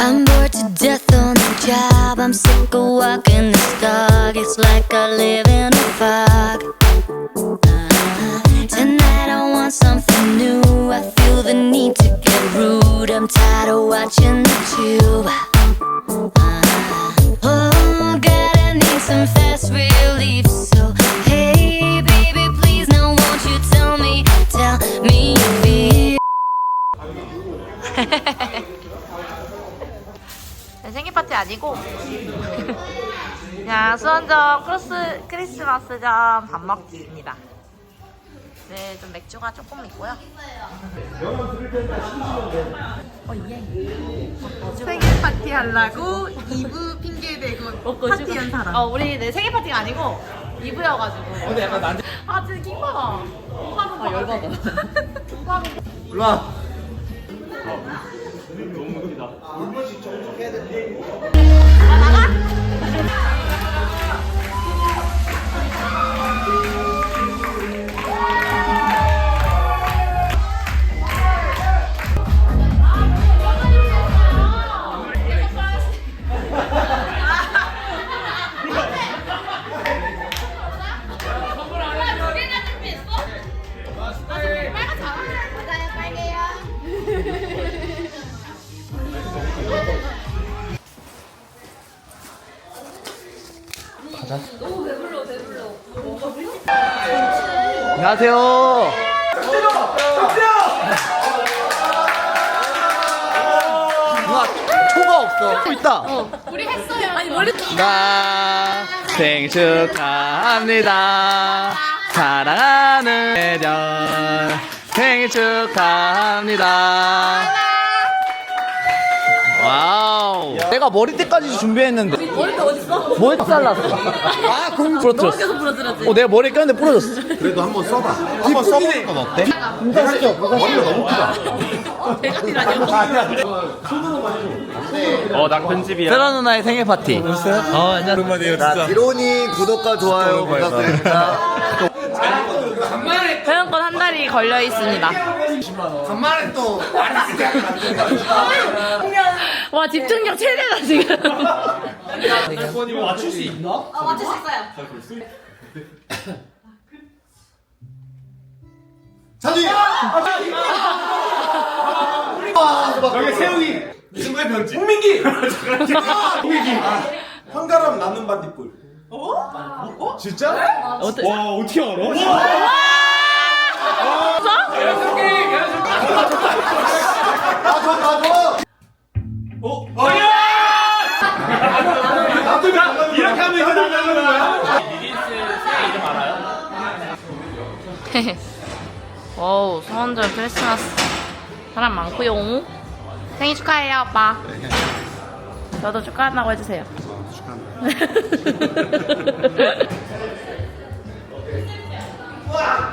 I'm bored to death on the job. I'm sick of walking this dog. It's like I live in a fog. Uh, tonight I want something new. I feel the need to get rude. I'm tired of watching the tube. 수원점 크로스 크리스마스점 밥 먹습니다. 네, 좀 맥주가 조금 있고요. 어, 예. 생일 파티 하려고 이브 핑계 대고 파티한 사람. 어, 우리 내 생일 파티가 아니고 2부여가지고. 근데 약간 난. 아, 진짜 킹받아. 아, 열받아. 일로 와. 안녕하세요. 누나 초가 없어. 또 있다. 우리 했어요. 아니, 머리. 나 생일 축하합니다. 사랑하는 내년 생일 축하합니다. 와우. 내가 머리띠까지 준비했는데. 머리띠 어딨어? 머리 잘랐어. 아, 그럼 부러뜨렸어. 부러뜨렸지. 어, 내가 머리 꼈는데 부러졌어. 그래도 한번 써봐. 한번 써보는 건 어때? 진짜시죠? 머리가 너무 크다. 어나 편집이야. 세라 누나의 생일 파티. 어, 안녕. 오랜만이에요 진짜. 디로니 구독과 좋아요 부탁드립니다. 회원권 한 달이 걸려 있습니다. 간만에 또 와, 집중력 최대다, 지금. 이거 맞출 수 있나? 사진. 여기 세웅이 누구의 편지? 홍민기. 홍민기. 한가람 남는 반딧불. 진짜? 와 어떻게 알아? 가고. 어? 어? 이렇게 하면 이제 나가는 거야? 이름 알아요? 와우, 성원절 크리스마스. 사람 많고요. 생일 축하해요, 오빠. 너도 축하한다고 해주세요. 축하합니다.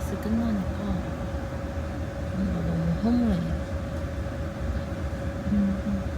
KBS 끝나니까 뭔가 너무 허무해. What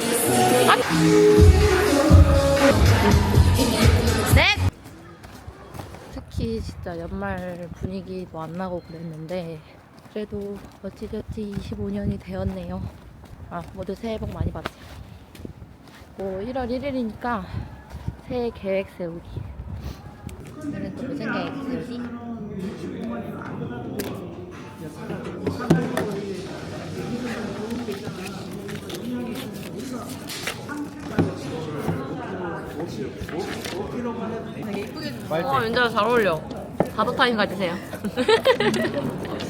아. 넷! 특히 진짜 연말 분위기도 안 나고 그랬는데 그래도 어찌저찌 25년이 되었네요. 아, 모두 새해 복 많이 받으세요. 뭐 1월 1일이니까 새해 계획 세우기. 오늘은 또 무슨 계획 세우 지? 어, 왠지 잘 어울려. 다도타임 가지세요.